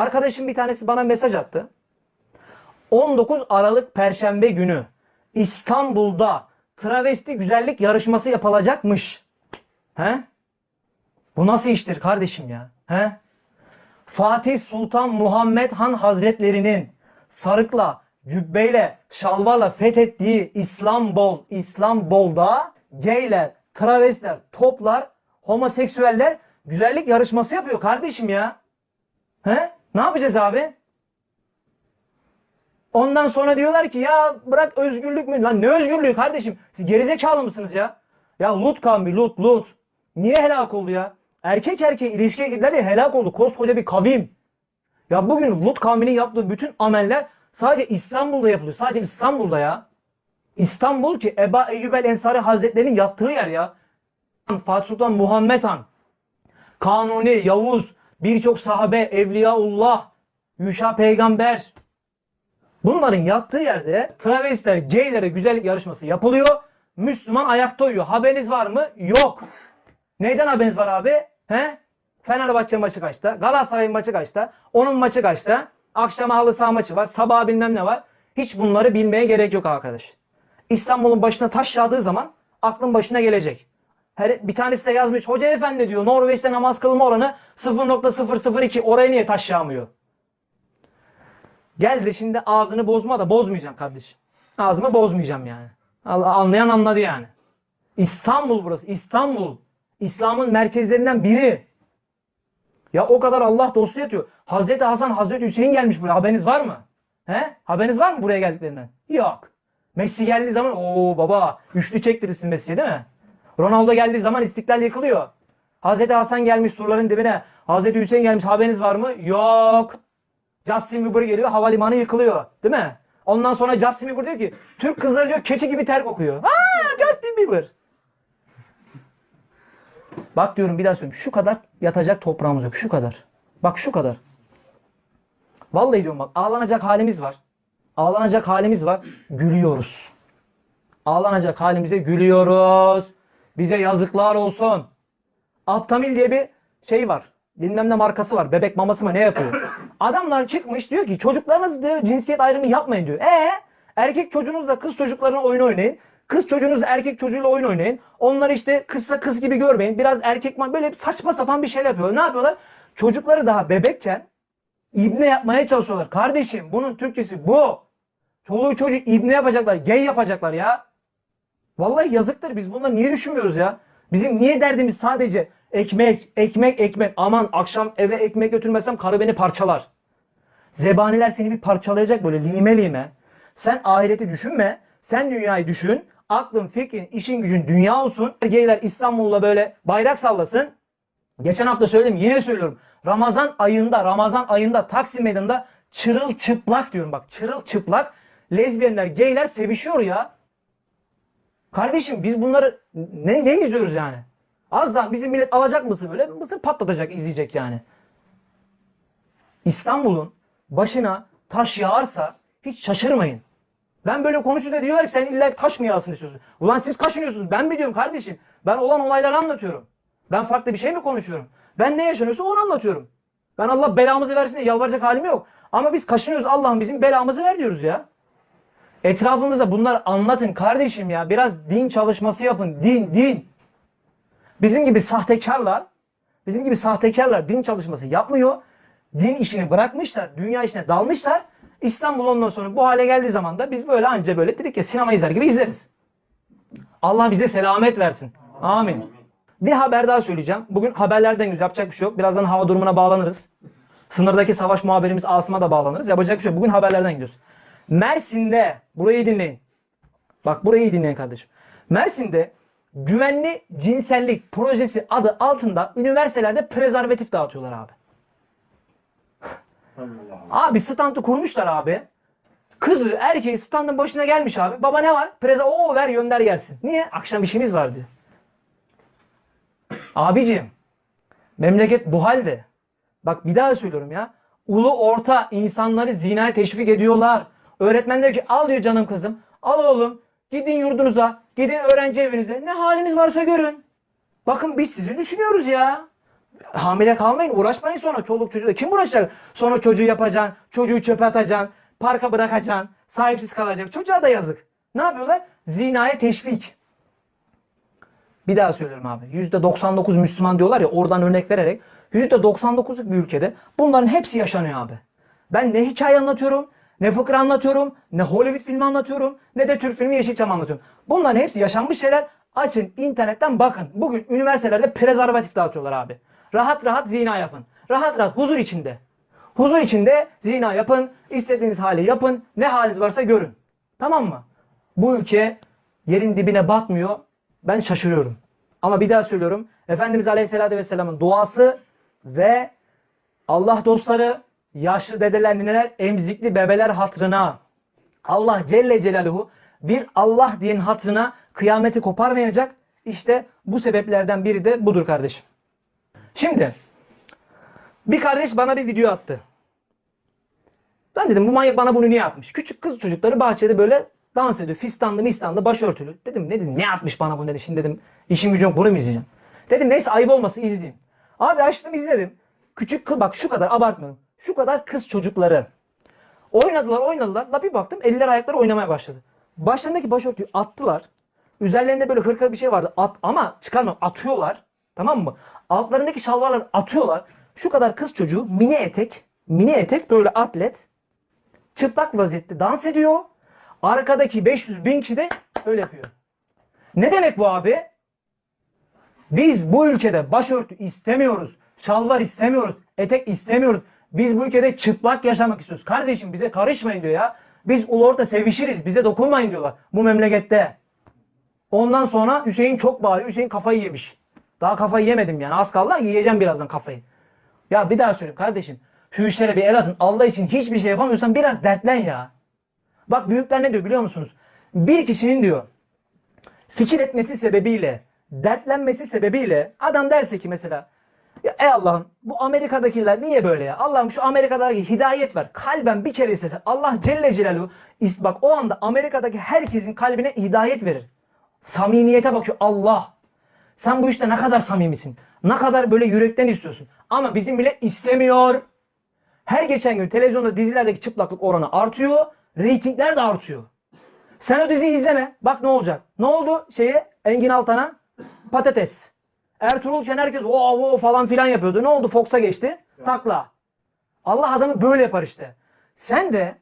Arkadaşım bir tanesi bana mesaj attı. 19 Aralık Perşembe günü İstanbul'da travesti güzellik yarışması yapılacakmış. He? Bu nasıl iştir kardeşim ya? He? Fatih Sultan Muhammed Han Hazretlerinin sarıkla, cübbeyle, şalvarla fethettiği İstanbul, İstanbul'da gayler, travestiler, toplar, homoseksüeller güzellik yarışması yapıyor kardeşim ya. He? Ne yapacağız abi? Ondan sonra diyorlar ki ya bırak özgürlük mü? Lan ne özgürlüğü kardeşim? Siz gerizekalı mısınız ya? Ya Lut kavmi Lut Lut. Niye helak oldu ya? Erkek erkeğe ilişkiye girdiler ya helak oldu. Koskoca bir kavim. Ya bugün Lut kavminin yaptığı bütün ameller sadece İstanbul'da yapılıyor. Sadece İstanbul'da ya. İstanbul ki Eba Eyyub el Ensari Hazretleri'nin yattığı yer ya. Fatih Sultan Muhammed Han, Kanuni, Yavuz, birçok sahabe, Evliyaullah, Yuşa peygamber. Bunların yattığı yerde travestiler, gaylere güzellik yarışması yapılıyor. Müslüman ayakta uyuyor. Haberiniz var mı? Yok. Neyden haberiniz var abi? He? Fenerbahçe maçı kaçta? Galatasaray'ın maçı kaçta? Onun maçı kaçta? Akşama halı saha maçı var. Sabah bilmem ne var. Hiç bunları bilmeye gerek yok arkadaş. İstanbul'un başına taş yağdığı zaman aklın başına gelecek. Her, bir tanesi de yazmış. Hoca efendi diyor Norveç'te namaz kılma oranı 0.002. Oraya niye taş yağmıyor? Gel de şimdi ağzını bozma da bozmayacağım kardeşim. Ağzımı bozmayacağım yani. Anlayan anladı yani. İstanbul burası. İstanbul. İslam'ın merkezlerinden biri. Ya o kadar Allah dostu yatıyor. Hazreti Hasan, Hazreti Hüseyin gelmiş buraya. Haberiniz var mı? He? Haberiniz var mı buraya geldiklerinden? Yok. Messi geldiği zaman o baba üçlü çektirirsin Messi'ye değil mi? Ronaldo geldiği zaman istiklal yıkılıyor. Hazreti Hasan gelmiş surların dibine. Hazreti Hüseyin gelmiş haberiniz var mı? Yok. Justin Bieber geliyor havalimanı yıkılıyor. Değil mi? Ondan sonra Justin Bieber diyor ki Türk kızları diyor keçi gibi ter kokuyor. Aa Justin Bieber. Bak diyorum bir daha söyleyeyim. Şu kadar yatacak toprağımız yok. Şu kadar. Bak şu kadar. Vallahi diyorum bak ağlanacak halimiz var. Ağlanacak halimiz var. Gülüyoruz. Ağlanacak halimize gülüyoruz. Bize yazıklar olsun. Aptamil diye bir şey var. Bilmem ne markası var. Bebek maması mı ne yapıyor? Adamlar çıkmış diyor ki çocuklarınız diyor cinsiyet ayrımı yapmayın diyor. E erkek çocuğunuzla kız çocuklarına oyun oynayın. Kız çocuğunuzla erkek çocuğuyla oyun oynayın. Onları işte kızsa kız gibi görmeyin. Biraz erkek böyle saçma sapan bir şey yapıyor. Ne yapıyorlar? Çocukları daha bebekken ibne yapmaya çalışıyorlar. Kardeşim bunun Türkçesi bu. Çoluğu çocuğu ibne yapacaklar. Gay yapacaklar ya. Vallahi yazıktır. Biz bunları niye düşünmüyoruz ya? Bizim niye derdimiz sadece ekmek, ekmek, ekmek. Aman akşam eve ekmek götürmezsem karı beni parçalar. Zebaniler seni bir parçalayacak böyle lime lime. Sen ahireti düşünme. Sen dünyayı düşün. Aklın, fikrin, işin gücün dünya olsun. Geyler İstanbul'da böyle bayrak sallasın. Geçen hafta söyledim yine söylüyorum. Ramazan ayında Ramazan ayında Taksim Meydanı'nda çırılçıplak diyorum bak çırılçıplak lezbiyenler geyler sevişiyor ya. Kardeşim biz bunları ne, ne izliyoruz yani? Az daha bizim millet alacak mısın böyle mısır patlatacak izleyecek yani. İstanbul'un başına taş yağarsa hiç şaşırmayın. Ben böyle konuşunca diyorlar ki sen illa taş mı yağsın istiyorsun? Ulan siz kaşınıyorsunuz. Ben biliyorum kardeşim. Ben olan olayları anlatıyorum. Ben farklı bir şey mi konuşuyorum? Ben ne yaşanıyorsa onu anlatıyorum. Ben Allah belamızı versin diye yalvaracak halim yok. Ama biz kaşınıyoruz Allah'ım bizim belamızı ver diyoruz ya. Etrafımızda bunlar anlatın kardeşim ya. Biraz din çalışması yapın. Din, din. Bizim gibi sahtekarlar, bizim gibi sahtekarlar din çalışması yapmıyor. Din işini bırakmışlar, dünya işine dalmışlar. İstanbul ondan sonra bu hale geldiği zaman da biz böyle anca böyle dedik ya sinema izler gibi izleriz. Allah bize selamet versin. Amin. Bir haber daha söyleyeceğim. Bugün haberlerden gidiyoruz. Yapacak bir şey yok. Birazdan hava durumuna bağlanırız. Sınırdaki savaş muhabirimiz Asım'a da bağlanırız. Yapacak bir şey yok. Bugün haberlerden gidiyoruz. Mersin'de, burayı dinleyin. Bak burayı dinleyin kardeşim. Mersin'de güvenli cinsellik projesi adı altında üniversitelerde prezervatif dağıtıyorlar abi. Abi standı kurmuşlar abi. Kızı erkeği standın başına gelmiş abi. Baba ne var? Preza o ver gönder gelsin. Niye? Akşam işimiz var diyor. Abicim memleket bu halde. Bak bir daha söylüyorum ya. Ulu orta insanları zinaya teşvik ediyorlar. Öğretmen diyor ki al diyor canım kızım. Al oğlum. Gidin yurdunuza. Gidin öğrenci evinize. Ne haliniz varsa görün. Bakın biz sizi düşünüyoruz ya. Hamile kalmayın, uğraşmayın sonra çoluk çocuğu. Kim uğraşacak? Sonra çocuğu yapacaksın, çocuğu çöpe atacaksın, parka bırakacaksın, sahipsiz kalacak. Çocuğa da yazık. Ne yapıyorlar? Zinaya teşvik. Bir daha söylüyorum abi. %99 Müslüman diyorlar ya oradan örnek vererek. %99'luk bir ülkede bunların hepsi yaşanıyor abi. Ben ne hikaye anlatıyorum, ne fıkra anlatıyorum, ne Hollywood filmi anlatıyorum, ne de Türk filmi Yeşilçam anlatıyorum. Bunların hepsi yaşanmış şeyler. Açın internetten bakın. Bugün üniversitelerde prezervatif dağıtıyorlar abi. Rahat rahat zina yapın. Rahat rahat huzur içinde. Huzur içinde zina yapın. istediğiniz hali yapın. Ne haliniz varsa görün. Tamam mı? Bu ülke yerin dibine batmıyor. Ben şaşırıyorum. Ama bir daha söylüyorum. Efendimiz Aleyhisselatü Vesselam'ın duası ve Allah dostları, yaşlı dedeler, nineler, emzikli bebeler hatrına Allah Celle Celaluhu bir Allah diyenin hatrına kıyameti koparmayacak. İşte bu sebeplerden biri de budur kardeşim. Şimdi bir kardeş bana bir video attı. Ben dedim bu manyak bana bunu niye atmış? Küçük kız çocukları bahçede böyle dans ediyor. Fistanlı mistanlı başörtülü. Dedim ne dedim ne atmış bana bu dedim. Şimdi dedim işim gücüm bunu mu izleyeceğim? Dedim neyse ayıp olmasın izleyeyim. Abi açtım izledim. Küçük kız bak şu kadar abartmıyorum. Şu kadar kız çocukları. Oynadılar oynadılar. La bir baktım eller ayakları oynamaya başladı. Başlarındaki başörtüyü attılar. Üzerlerinde böyle hırka bir şey vardı. At, ama çıkarmam atıyorlar. Tamam mı? Altlarındaki şalvarları atıyorlar. Şu kadar kız çocuğu mini etek, mini etek böyle atlet çıplak vaziyette dans ediyor. Arkadaki 500 bin kişi de öyle yapıyor. Ne demek bu abi? Biz bu ülkede başörtü istemiyoruz. Şalvar istemiyoruz. Etek istemiyoruz. Biz bu ülkede çıplak yaşamak istiyoruz. Kardeşim bize karışmayın diyor ya. Biz ulu orta sevişiriz. Bize dokunmayın diyorlar. Bu memlekette. Ondan sonra Hüseyin çok bağırıyor. Hüseyin kafayı yemiş. Daha kafayı yemedim yani. Az kaldı yiyeceğim birazdan kafayı. Ya bir daha söyleyeyim kardeşim. Şu bir el atın. Allah için hiçbir şey yapamıyorsan biraz dertlen ya. Bak büyükler ne diyor biliyor musunuz? Bir kişinin diyor fikir etmesi sebebiyle, dertlenmesi sebebiyle adam derse ki mesela ya ey Allah'ım bu Amerika'dakiler niye böyle ya? Allah'ım şu Amerika'daki hidayet ver. Kalben bir kere istese Allah Celle Celaluhu bak o anda Amerika'daki herkesin kalbine hidayet verir. Samimiyete bakıyor Allah. Sen bu işte ne kadar samimisin. Ne kadar böyle yürekten istiyorsun. Ama bizim bile istemiyor. Her geçen gün televizyonda dizilerdeki çıplaklık oranı artıyor. Reytingler de artıyor. Sen o diziyi izleme. Bak ne olacak. Ne oldu şeye Engin Altan'a? Patates. Ertuğrul Şen herkes o o falan filan yapıyordu. Ne oldu? Fox'a geçti. Takla. Allah adamı böyle yapar işte. Sen de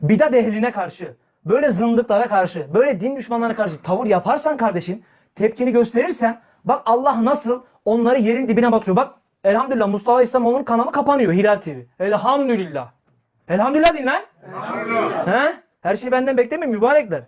bidat ehline karşı, böyle zındıklara karşı, böyle din düşmanlarına karşı tavır yaparsan kardeşim, tepkini gösterirsen bak Allah nasıl onları yerin dibine batırıyor. Bak elhamdülillah Mustafa İslamoğlu'nun kanalı kapanıyor Hilal TV. Elhamdülillah. Elhamdülillah deyin lan. He? Her şeyi benden beklemeyin mübarekler.